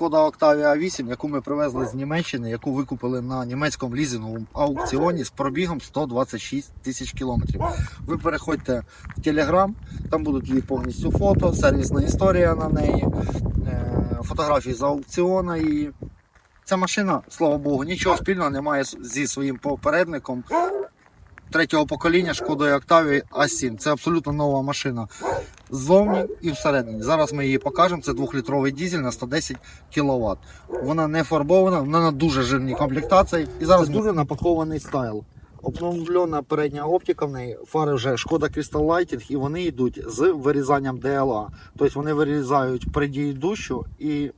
Шкода Octavia 8, яку ми привезли з Німеччини, яку викупили на німецькому лізинговому аукціоні з пробігом 126 тисяч кілометрів. Ви переходьте в Телеграм, там будуть її повністю фото, сервісна історія на неї, е, фотографії з аукціону. І ця машина, слава Богу, нічого спільного не має зі своїм попередником третього покоління Шкодою Octavia A7. Це абсолютно нова машина ззовні і всередині. Зараз ми її покажемо. Це 2-літровий дізель на 110 кВт. Вона не фарбована, вона на дуже жирній комплектації. І зараз Це дуже напакований стайл. Обновлена передня оптика в неї, фари вже шкода Crystal Lighting, і вони йдуть з вирізанням DLA. Тобто вони вирізають придію дощу і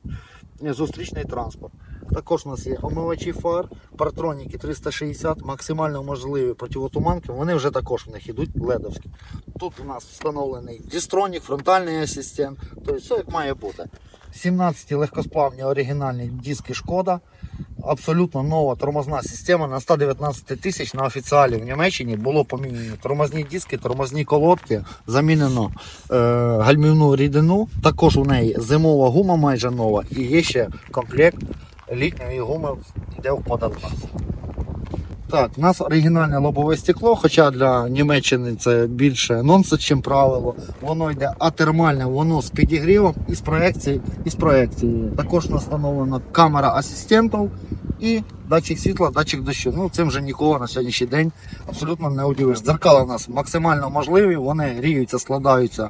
зустрічний транспорт. Також у нас є омивачі фар, партроніки 360, максимально можливі противотуманки. Вони вже також в них йдуть ледовські. Тут у нас встановлений дістронік, фронтальний асистент, тобто все як має бути. 17 легкосплавні оригінальні диски шкода. Абсолютно нова тормозна система на 119 тисяч на офіціалі в Німеччині було помінено тормозні диски, тормозні колодки, замінено е, гальмівну рідину. Також у неї зимова гума майже нова і є ще комплект літньої гуми йде в подарунок. Так, у нас оригінальне лобове стекло, хоча для Німеччини це більше нонсенс, ніж правило. Воно йде атермальне, воно з підігрівом і з проекції, і. Також встановлена камера асистентів і датчик світла, датчик дощу. Ну цим вже нікого на сьогоднішній день абсолютно не удивиш. Дзеркала у нас максимально можливі, вони гріються, складаються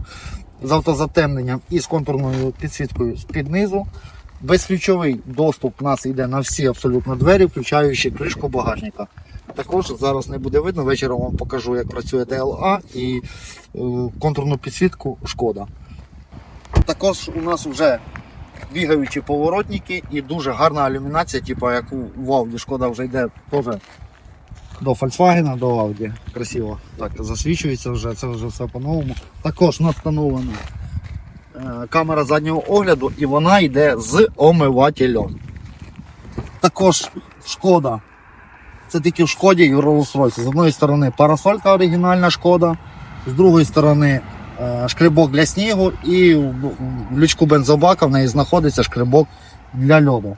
з автозатемненням і з контурною підсвіткою з-під низу. Безключовий доступ у нас йде на всі абсолютно двері, включаючи кришку багажника. Також зараз не буде видно, вечором вам покажу, як працює DLA і е, контурну підсвітку шкода. Також у нас вже бігаючі поворотники і дуже гарна ілюмінація, типу як у в Audi. Шкода вже йде теж до Volkswagen, до Audi. Красиво так засвічується вже, це вже все по-новому. Також у нас встановлена е, камера заднього огляду і вона йде з омивателем. Також шкода. Це тільки в шкоді і в Rolls-Royce. З одної сторони парасолька оригінальна шкода, з другої сторони е, шкребок для снігу і в лючку бензобака в неї знаходиться шкребок для льоду.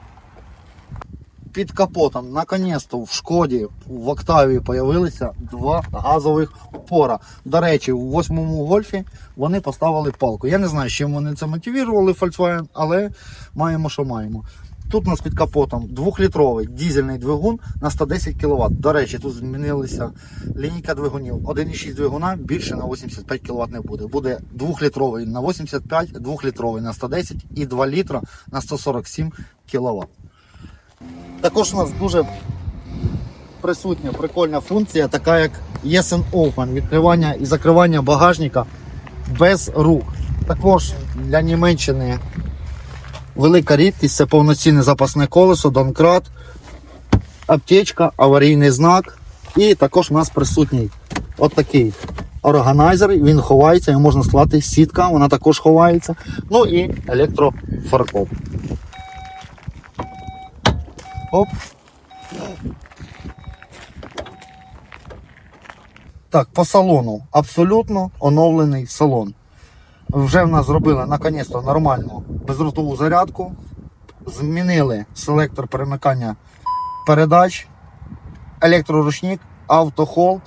Під капотом, наконець-то в шкоді в Октавії появилися два газових упора. До речі, у восьмому гольфі вони поставили палку. Я не знаю, з чим вони це мотивували Volkswagen, але маємо, що маємо. Тут у нас під капотом 2-літровий дізельний двигун на 110 кВт. До речі, тут змінилися лінійка двигунів. 1,6 двигуна більше на 85 кВт не буде. Буде 2-літровий на 85, 2-літровий на 110 і 2 літра на 147 кВт. Також у нас дуже присутня прикольна функція, така як Yes and Open, відкривання і закривання багажника без рук. Також для Німеччини велика рідкість це повноцінне запасне колесо, донкрат, аптечка, аварійний знак. І також у нас присутній от такий органайзер, він ховається, його можна склати сітка, вона також ховається. Ну і електрофаркоп. Оп. Так, по салону абсолютно оновлений салон. Вже в нас зробили наконець-то нормальну безротову зарядку. Змінили селектор перемикання передач, електроручник, автохолд,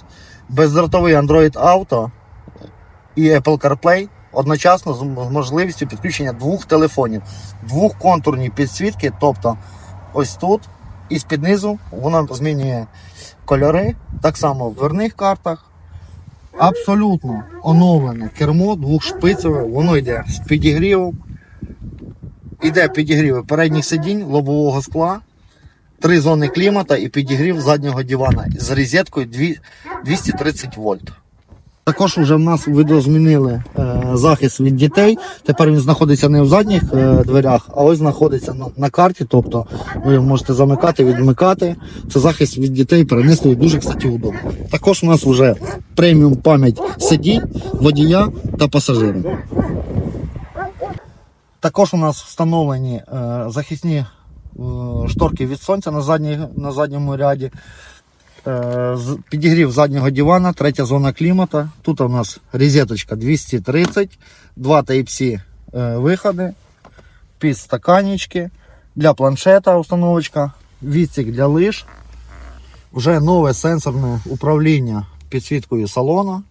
бездротовий Android Auto і Apple CarPlay одночасно з можливістю підключення двох телефонів, двохконтурні підсвітки, тобто ось тут і з-під низу воно змінює кольори, так само в дверних картах. Абсолютно оновлене кермо двохшпицеве, воно йде з підігрівом. Іде підігрів передніх сидінь, лобового скла, три зони клімата і підігрів заднього дивана з розеткою 230 вольт. Також вже в нас видозмінили е, захист від дітей. Тепер він знаходиться не в задніх е, дверях, а ось знаходиться на, карті. Тобто ви можете замикати, відмикати. Це захист від дітей перенесли дуже, кстати, удобно. Також у нас вже преміум пам'ять сидінь, водія та пасажирів. Також у нас встановлені е, захисні шторки від сонця на, задній, на задньому ряді. Е, Підігрів заднього дивана, третя зона клімата. Тут у нас розеточка 230, два Type-C е, виходи, підстаканнички, для планшета установочка, відсік для лиж. Вже нове сенсорне управління підсвіткою салона,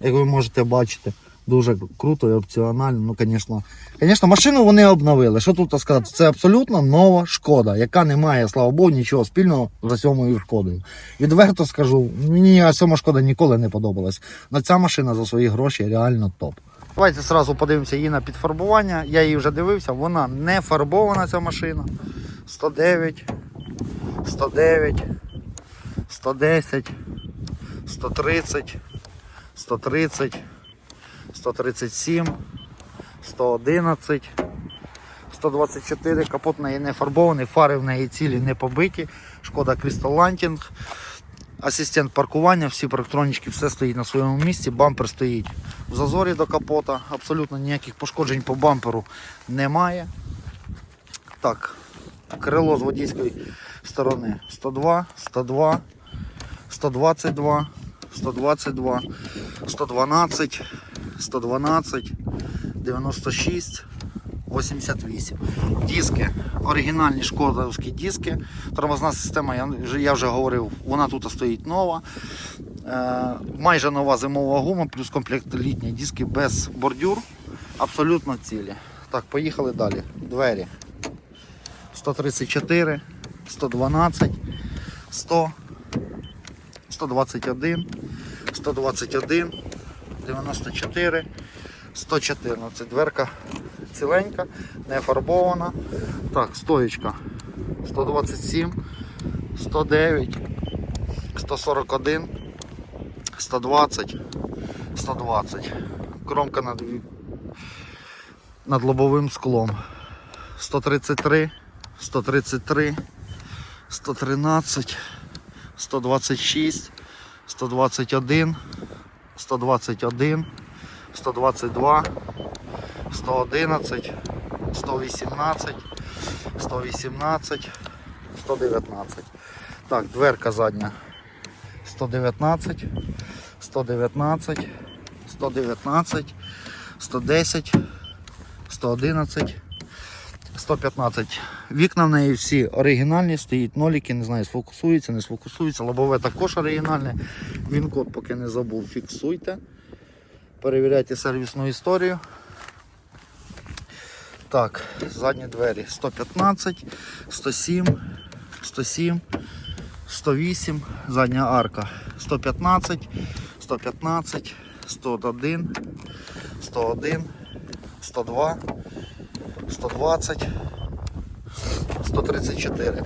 як ви можете бачити. Дуже круто і опціонально. Ну, звісно, звісно, машину вони обновили. Що тут сказати? Це абсолютно нова шкода, яка не має, слава Богу, нічого спільного з сьомою шкодою. Відверто скажу, мені сьома шкода ніколи не подобалась. На ця машина за свої гроші реально топ. Давайте одразу подивимося її на підфарбування. Я її вже дивився, вона не фарбована ця машина. 109, 109, 110, 130, 130, 137, 111, 124. Капот неї не фарбований, фари в неї цілі не побиті. Шкода Lanting. Асистент паркування, всі парктронічки, все стоїть на своєму місці. Бампер стоїть в зазорі до капота. Абсолютно ніяких пошкоджень по бамперу немає. Так, крило з водійської сторони 102, 102, 122, 122, 112, 112, 96, 88. Диски, оригінальні шкодовські диски. Тормозна система, я, вже- говорив, вона тут стоїть нова. Е, майже нова зимова гума, плюс комплект літні диски без бордюр. Абсолютно цілі. Так, поїхали далі. Двері. 134, 112, 100, 121, 121, 94, 114. Дверка ціленька, не фарбована. Так, стоєчка 127, 109, 141, 120, 120. Кромка над, над лобовим склом. 133, 133, 113, 126, 121, 121, 122, 111, 118, 118, 119. Так, дверка задня. 119, 119, 119, 110, 111, 115. Вікна в неї всі оригінальні, стоїть ноліки, не знаю, сфокусується, не сфокусується. Лобове також оригінальне. Він код поки не забув, фіксуйте. Перевіряйте сервісну історію. Так, задні двері 115, 107, 107, 108, задня арка 115, 115, 101, 101, 102, 120, 134.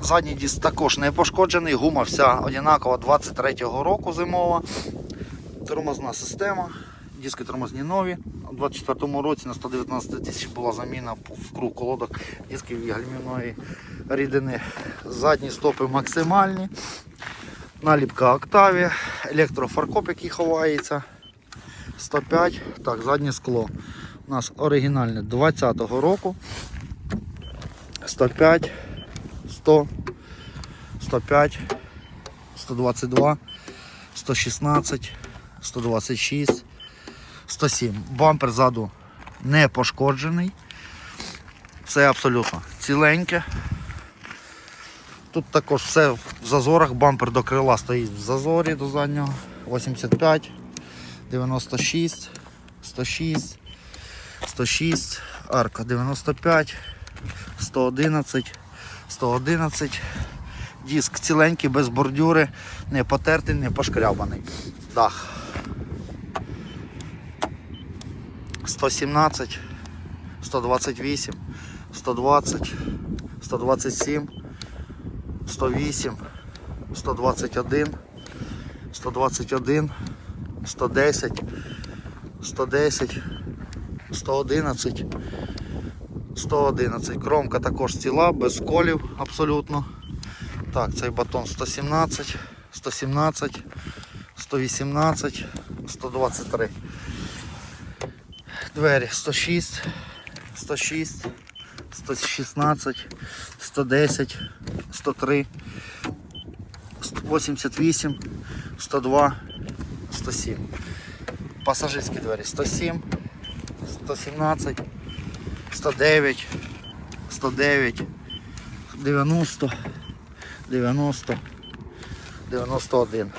Задній диск також не пошкоджений, гума вся одинакова 23-го року зимова. Тормозна система, диски тормозні нові. У 24-му році на 119 тисяч була заміна в круг колодок дисків гальмівної рідини. Задні стопи максимальні. Наліпка Октаві, електрофаркоп, який ховається. 105. Так, заднє скло. У нас оригінальне 20-го року. 105, 100, 105, 122, 116, 126, 107. Бампер ззаду не пошкоджений. Все абсолютно ціленьке. Тут також все в зазорах, бампер до крила стоїть в зазорі до заднього. 85, 96, 106, 106, арка 95, 111, 111. Диск ціленький, без бордюри, не потертий, не пошкрябаний. Дах. 117, 128, 120, 127, 108, 121, 121, 110, 110, 111, 111. Кромка також ціла, без колів абсолютно. Так, цей батон 117, 117, 118, 123. Двері 106, 106, 116, 110, 103, 88, 102, 107. Пасажирські двері 107, 117, 109, 99, 90, 90, 91.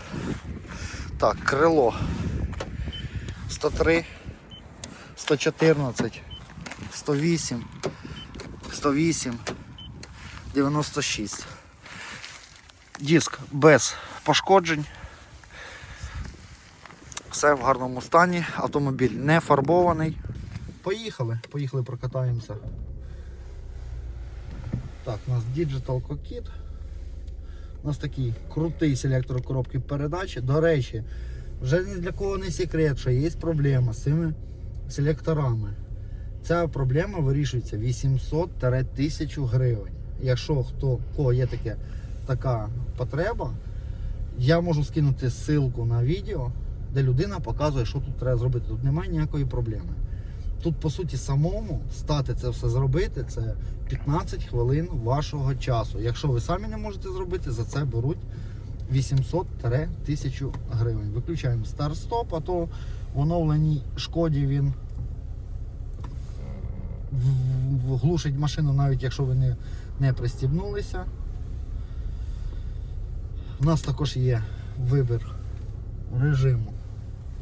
Так, крило 103, 114, 108, 108, 96. Диск без пошкоджень. Все в гарному стані. Автомобіль не фарбований. Поїхали, поїхали прокатаємося. Так, у нас Digital Cockpit. У нас такий крутий селектор коробки передач. До речі, вже ні для кого не секрет, що є проблема з цими селекторами. Ця проблема вирішується 800-1000 гривень. Якщо хто кого є таке, така потреба, я можу скинути ссылку на відео, де людина показує, що тут треба зробити. Тут немає ніякої проблеми. Тут, по суті, самому стати це все зробити, це 15 хвилин вашого часу. Якщо ви самі не можете зробити, за це беруть 800-1000 гривень. Виключаємо старт-стоп, а то в оновленій шкоді він глушить машину, навіть якщо ви не, не пристібнулися. У нас також є вибір режиму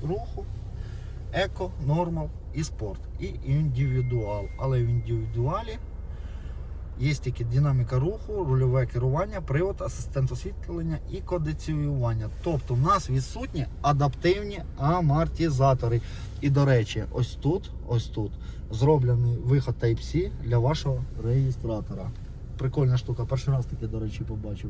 руху, еко, нормал і спорт, і індивідуал. Але в індивідуалі є тільки динаміка руху, рульове керування, привод, асистент освітлення і кондиціювання. Тобто в нас відсутні адаптивні амортизатори. І до речі, ось тут, ось тут зроблений виход Type-C для вашого реєстратора. Прикольна штука, перший раз таке, до речі, побачив.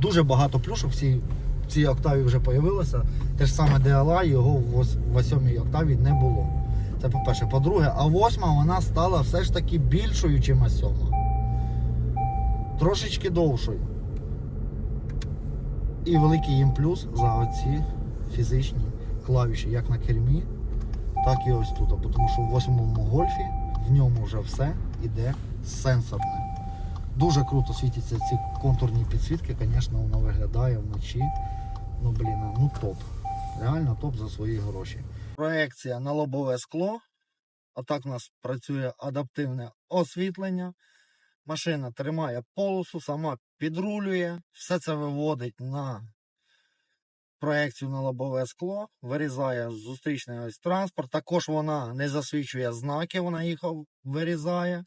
Дуже багато плюшок в цій, в цій октаві вже з'явилося. Те ж саме DLA, його в ос- в 8 октаві не було. Це по-перше. По-друге, а восьма вона стала все ж таки більшою, ніж а сьома. Трошечки довшою. І великий їм плюс за оці фізичні клавіші, як на кермі, так і ось тут. Тому що в восьмому гольфі в ньому вже все йде сенсорне. Дуже круто світяться ці контурні підсвітки, звісно, воно виглядає вночі. Ну блін, ну топ. Реально топ за свої гроші. Проекція на лобове скло. А так у нас працює адаптивне освітлення. Машина тримає полосу, сама підрулює. Все це виводить на проекцію на лобове скло, вирізає зустрічний ось транспорт. Також вона не засвічує знаки, вона їх вирізає.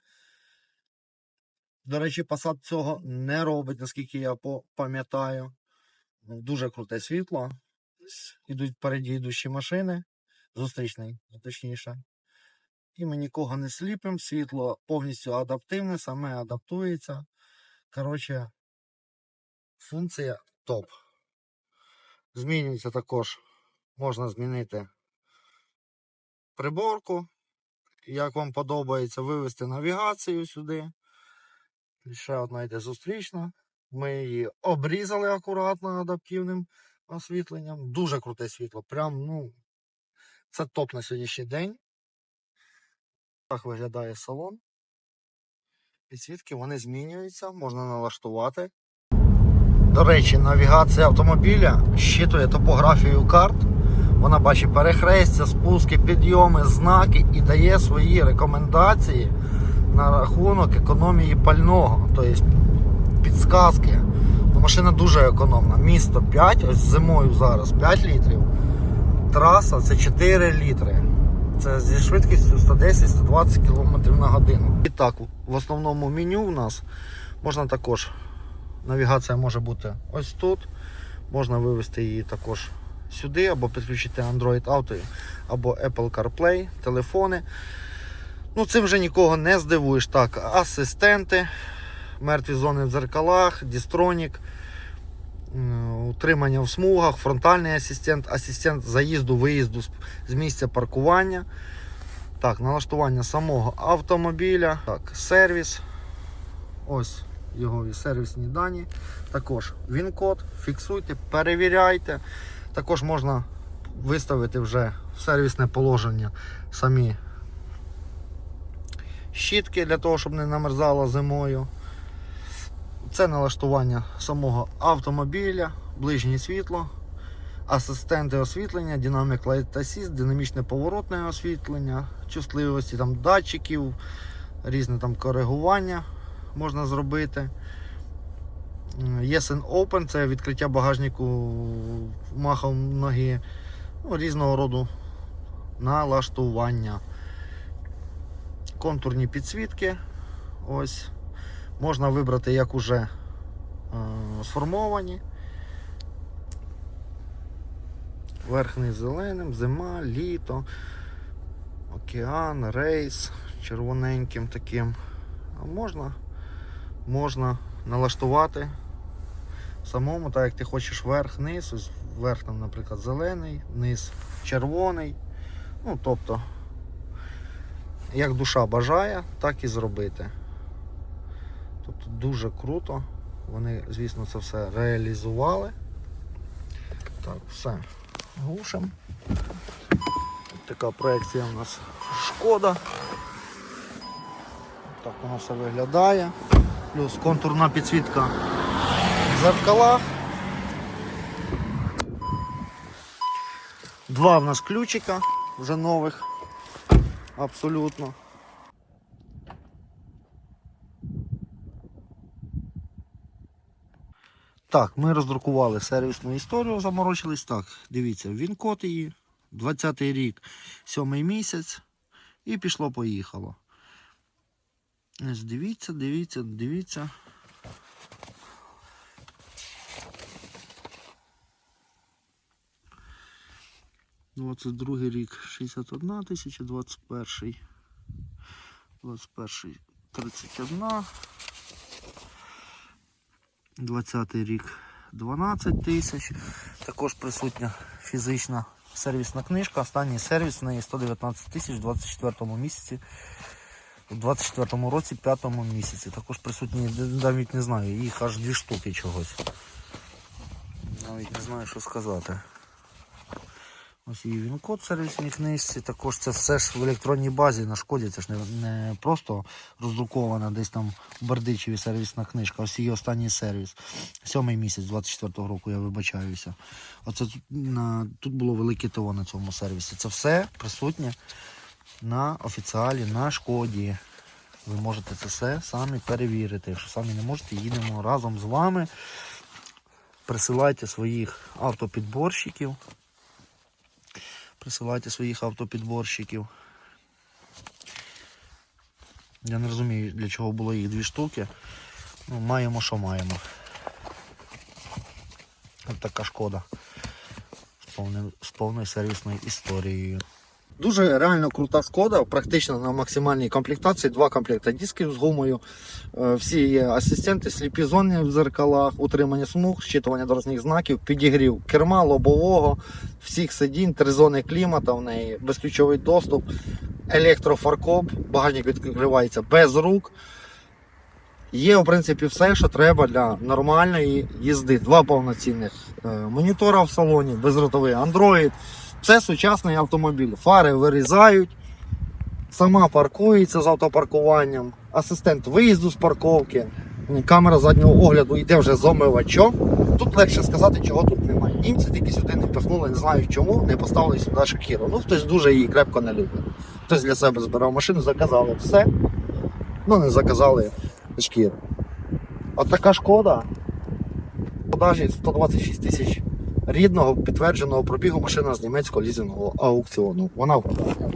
До речі, Passat цього не робить, наскільки я пам'ятаю. Ну, Дуже круте світло. Ідуть впереді йдущі машини. Зустрічний, точніше. І ми нікого не сліпимо. Світло повністю адаптивне, саме адаптується. Коротше, функція топ. Змінюється також. Можна змінити приборку. Як вам подобається, вивести навігацію сюди. Ще одна йде зустрічна. Ми її обрізали акуратно адаптивним освітленням. Дуже круте світло. Прям, ну, це топ на сьогоднішній день. Так виглядає салон. Підсвітки вони змінюються, можна налаштувати. До речі, навігація автомобіля щитує топографію карт. Вона бачить перехрестя, спуски, підйоми, знаки і дає свої рекомендації на рахунок економії пального, тобто підсказки. Ну, машина дуже економна. Місто 5, ось зимою зараз 5 літрів. Траса це 4 літри. Це зі швидкістю 110-120 км на годину. І так, в основному меню в нас можна також. Навігація може бути ось тут. Можна вивести її також сюди, або підключити Android Auto, або Apple CarPlay, телефони. Ну, цим вже нікого не здивуєш. Так, асистенти, мертві зони в дзеркалах, дістронік, утримання в смугах, фронтальний асистент, асистент заїзду, виїзду з- місця паркування. Так, налаштування самого автомобіля. Так, сервіс. Ось його і сервісні дані. Також він-код, фіксуйте, перевіряйте. Також можна виставити вже в сервісне положення самі щітки для того, щоб не намерзало зимою. Це налаштування самого автомобіля, ближнє світло, асистенти освітлення, Dynamic Light Assist, динамічне поворотне освітлення, чутливості там, датчиків, різне там коригування можна зробити. М, Yes and Open це відкриття багажнику махом ноги. Ну, різного роду налаштування. Контурні підсвітки. Ось. Можна вибрати як уже е, сформовані. Верхний зеленим, зима, літо, океан, рейс червоненьким таким. А можна, можна налаштувати самому, так як ти хочеш верх, низ, ось верх там, наприклад, зелений, низ червоний. Ну, тобто, як душа бажає, так і зробити. Тобто дуже круто. Вони, звісно, це все реалізували. Так, все. Глушим. Така проекція у нас шкода. Так воно все виглядає. Плюс контурна підсвітка в зеркалах. Два в нас ключика вже нових. Абсолютно. Так, ми роздрукували сервісну історію, заморочились. Так, дивіться, він код її, 20-й рік, 7 місяць, і пішло-поїхало. Дивіться, дивіться, дивіться. Двадцять другий рік 61 тисяча, 21 21 31 20 рік 12 тисяч. Також присутня фізична сервісна книжка. Останній сервіс в неї 119 тисяч в 24 місяці. У 24 році, 5 місяці. Також присутні, навіть не знаю, їх аж дві штуки чогось. Навіть не знаю, що сказати. Ось її він код в сервісній книжці. Також це все ж в електронній базі на шкоді. Це ж не, не просто роздрукована десь там в Бердичеві сервісна книжка. Ось її останній сервіс. Сьомий місяць 24-го року, я вибачаюся. Оце тут, на, тут було велике ТО на цьому сервісі. Це все присутнє на офіціалі, на шкоді. Ви можете це все самі перевірити. Якщо самі не можете, їдемо разом з вами. Присилайте своїх автопідборщиків. Присилайте своїх автопідборщиків. Я не розумію, для чого було їх дві штуки. Ну, маємо, що маємо. Ось така шкода. З повною сервісною історією. Дуже реально крута шкода, практично на максимальній комплектації. Два комплекти дисків з гумою. Е, Всі є асистенти, сліпі зони в зеркалах, утримання смуг, щитування дорожніх знаків, підігрів керма, лобового, всіх сидінь, три зони клімата в неї, безключовий доступ, електрофаркоп, багажник відкривається без рук. Є, в принципі, все, що треба для нормальної їзди. Два повноцінних е, монітора в салоні, безротовий Android. Це сучасний автомобіль. Фари вирізають, сама паркується з автопаркуванням, асистент виїзду з парковки, камера заднього огляду йде вже з омивачом. Тут легше сказати, чого тут немає. Німці тільки сюди не пихнули, не знаю чому, не поставили сюди шакіру. Ну, хтось дуже її крепко не любить. Хтось для себе збирав машину, заказали все. Ну, не заказали шкіру. От така шкода. Продажі 126 тисяч рідного підтвердженого пробігу машина з німецького лізингового аукціону. Вона в продажі.